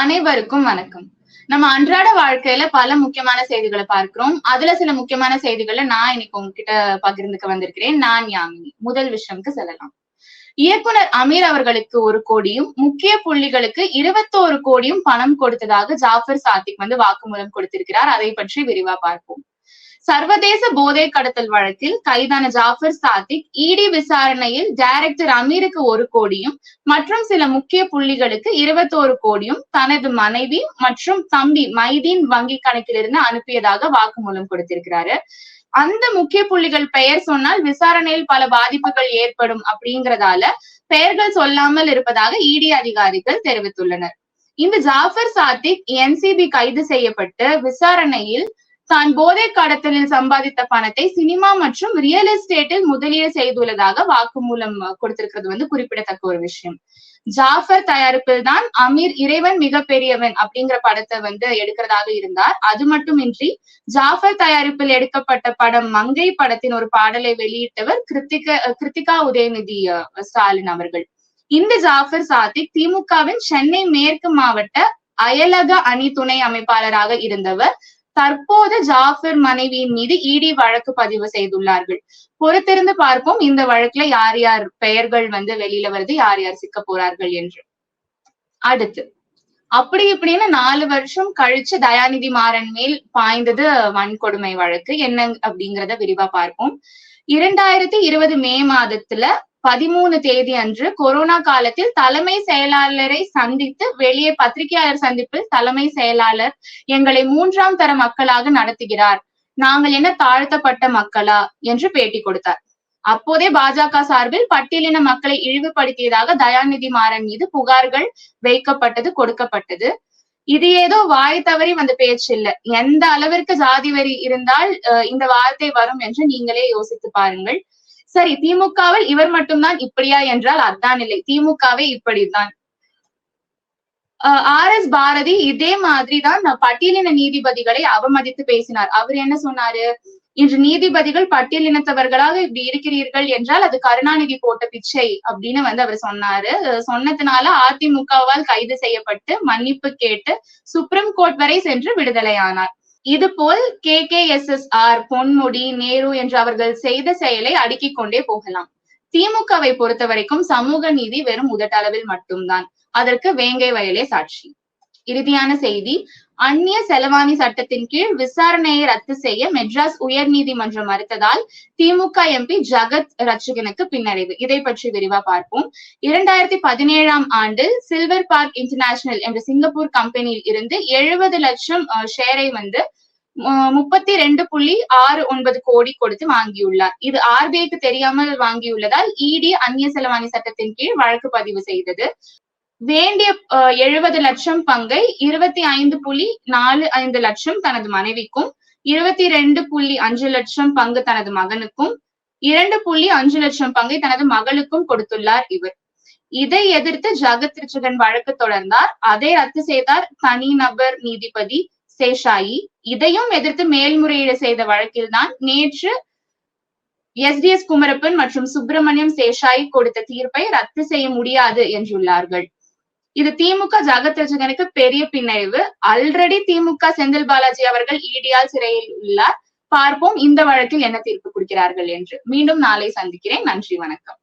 அனைவருக்கும் வணக்கம். நம்ம அன்றாட வாழ்க்கையில பல முக்கியமான செய்திகளை பார்க்கிறோம். அதுல சில முக்கியமான செய்திகளை நான் இன்னைக்கு உங்ககிட்ட பகிர்ந்துக்க வந்திருக்கிறேன். நான் யாமினி. முதல் விஷயம்க்கு செல்லலாம். இயக்குனர் அமீர் அவர்களுக்கு ஒரு கோடியும் முக்கிய புள்ளிகளுக்கு இருபத்தோரு கோடியும் பணம் கொடுத்ததாக ஜாஃபர் சாத்திக் வந்து வாக்குமூலம் கொடுத்திருக்கிறார். அதை பற்றி விரிவா பார்ப்போம். சர்வதேச போதை கடத்தல் வழக்கில் கைதான ஜாஃபர் சாத்திக் இடி விசாரணையில் டைரக்டர் அமீருக்கு ஒரு கோடியும் மற்றும் சில முக்கிய புள்ளிகளுக்கு இருபத்தோரு கோடியும் தனது மனைவி மற்றும் தம்பி மைதீன் வங்கி கணக்கிலிருந்து அனுப்பியதாக வாக்குமூலம் கொடுத்திருக்கிறாரு. அந்த முக்கிய புள்ளிகள் பெயர் சொன்னால் விசாரணையில் பல பாதிப்புகள் ஏற்படும் அப்படிங்கறதால பெயர்கள் சொல்லாமல் இருப்பதாக இடி அதிகாரிகள் தெரிவித்துள்ளனர். இந்த ஜாஃபர் சாத்திக் என்சிபி கைது செய்யப்பட்டு விசாரணையில் தான் போதை கடத்தலில் சம்பாதித்த பணத்தை சினிமா மற்றும் ரியல் எஸ்டேட்டில் முதலீடு செய்துள்ளதாக வாக்குமூலம் கொடுத்திருக்கிறது வந்து குறிப்பிடத்தக்க ஒரு விஷயம். ஜாஃபர் தயாரிப்பில் தான் அமீர் இறைவன் மிகப்பெரியவன் அப்படிங்கிற படத்தை வந்து எடுக்கிறதாக இருந்தார். அது மட்டுமின்றி ஜாஃபர் தயாரிப்பில் எடுக்கப்பட்ட படம் மங்கை படத்தின் ஒரு பாடலை வெளியிட்டவர் கிருத்திக கிருத்திகா உதயநிதி ஸ்டாலின் அவர்கள். இந்த ஜாஃபர் சாத்திக் திமுகவின் சென்னை மேற்கு மாவட்ட அயலக அணி துணை அமைப்பாளராக இருந்தவர். தற்போது ஜாஃபர் மனைவியின் மீது இடி வழக்கு பதிவு செய்துள்ளார்கள். பொறுத்திருந்து பார்ப்போம் இந்த வழக்குல யார் யார் பெயர்கள் வந்து வெளியில வருது யார் யார் சிக்க போறார்கள் என்று. அடுத்து அப்படி இப்படின்னு நாலு வருஷம் கழிச்சு தயாநிதி மாறன் மேல் பாய்ந்தது வன்கொடுமை வழக்கு. என்ன அப்படிங்கிறத விரிவா பார்ப்போம். இரண்டாயிரத்தி இருபது மே மாதத்துல பதிமூணு தேதி அன்று கொரோனா காலத்தில் தலைமை செயலாளரை சந்தித்து வெளியே பத்திரிகையாளர் சந்திப்பில் தலைமை செயலாளர் எங்களை மூன்றாம் தர மக்களாக நடத்துகிறார். நாங்கள் என்ன தாழ்த்தப்பட்ட மக்களா? என்று பேட்டி கொடுத்தார். அப்போதே பாஜக சார்பில் பட்டியலின மக்களை இழிவுபடுத்தியதாக தயாநிதி மாறன் மீது புகார்கள் வைக்கப்பட்டது கொடுக்கப்பட்டது. இது ஏதோ வாய் தவறி வந்த பேச்சு இல்ல. எந்த அளவிற்கு ஜாதி வரி இருந்தால் இந்த வார்த்தை வரும் என்று நீங்களே யோசித்து பாருங்கள். சரி திமுகவில் இவர் மட்டும்தான் இப்படியா என்றால் அதான் இல்லை. திமுகவே இப்படிதான் ஆர் எஸ் பாரதி இதே மாதிரிதான் பட்டியலின நீதிபதிகளை அவமதித்து பேசினார். அவர் என்ன சொன்னாரு? இன்று நீதிபதிகள் பட்டியலினத்தவர்களாக இப்படி இருக்கிறீர்கள் என்றால் அது கருணாநிதி போட்ட பிச்சை அப்படின்னு வந்து அவர் சொன்னாரு. சொன்னதுனால அதிமுகவால் கைது செய்யப்பட்டு மன்னிப்பு கேட்டு சுப்ரீம் கோர்ட் வரை சென்று விடுதலையானார். இது போல் K K S S R Ponmudi Nehru என்று அவர்கள் செய்த செயலை அடுக்கிக் கொண்டே போகலாம். திமுகவை பொறுத்த வரைக்கும் சமூக நீதி வெறும் உதட்டளவில் மட்டும்தான். அதற்கு வேங்கை வயலே சாட்சி. இறுதியான செய்தி அந்நிய செலவாணி சட்டத்தின் கீழ் விசாரணையை ரத்து செய்ய மெட்ராஸ் உயர் நீதிமன்றம் மறுத்ததால் திமுக எம்பி ஜகத் ரட்சகனுக்கு பின்னடைவு. இதை பற்றி விரிவா பார்ப்போம். இரண்டாயிரத்தி பதினேழாம் ஆண்டு சில்வர் பார்க் இன்டர்நேஷனல் என்ற சிங்கப்பூர் கம்பெனியில் இருந்து எழுபது லட்சம் ஷேரை வந்து முப்பத்தி ரெண்டு புள்ளி ஆறு ஒன்பது கோடி கொடுத்து வாங்கியுள்ளார். இது ஆர்பிஐக்கு தெரியாமல் வாங்கியுள்ளதால் இடி அந்நிய செலவாணி சட்டத்தின் கீழ் வழக்கு பதிவு செய்தது. வேண்டிய எழுபது லட்சம் பங்கை இருபத்தி ஐந்து புள்ளி நாலு ஐந்து லட்சம் தனது மனைவிக்கும் இருபத்தி ரெண்டு புள்ளி அஞ்சு லட்சம் பங்கு தனது மகனுக்கும் இரண்டு புள்ளி அஞ்சு லட்சம் பங்கை தனது மகளுக்கும் கொடுத்துள்ளார் இவர். இதை எதிர்த்து ஜகத் ரிச்சகன் வழக்கு தொடர்ந்தார். அதை ரத்து செய்தார் தனிநபர் நீதிபதி சேஷாயி. இதையும் எதிர்த்து மேல்முறையீடு செய்த வழக்கில்தான் நேற்று எஸ் டி எஸ் குமரப்பன் மற்றும் சுப்பிரமணியம் சேஷாயி கொடுத்த தீர்ப்பை ரத்து செய்ய முடியாது என்றுள்ளார்கள். இது திமுக ஜகத்ரஜகனுக்கு பெரிய பின்னடைவு. ஆல்ரெடி திமுக செந்தில் பாலாஜி அவர்கள் ஈடியால் சிறையில் உள்ளார். பார்ப்போம் இந்த வழக்கில் என்ன தீர்ப்பு கொடுக்கிறார்கள் என்று. மீண்டும் நாளை சந்திக்கிறேன். நன்றி வணக்கம்.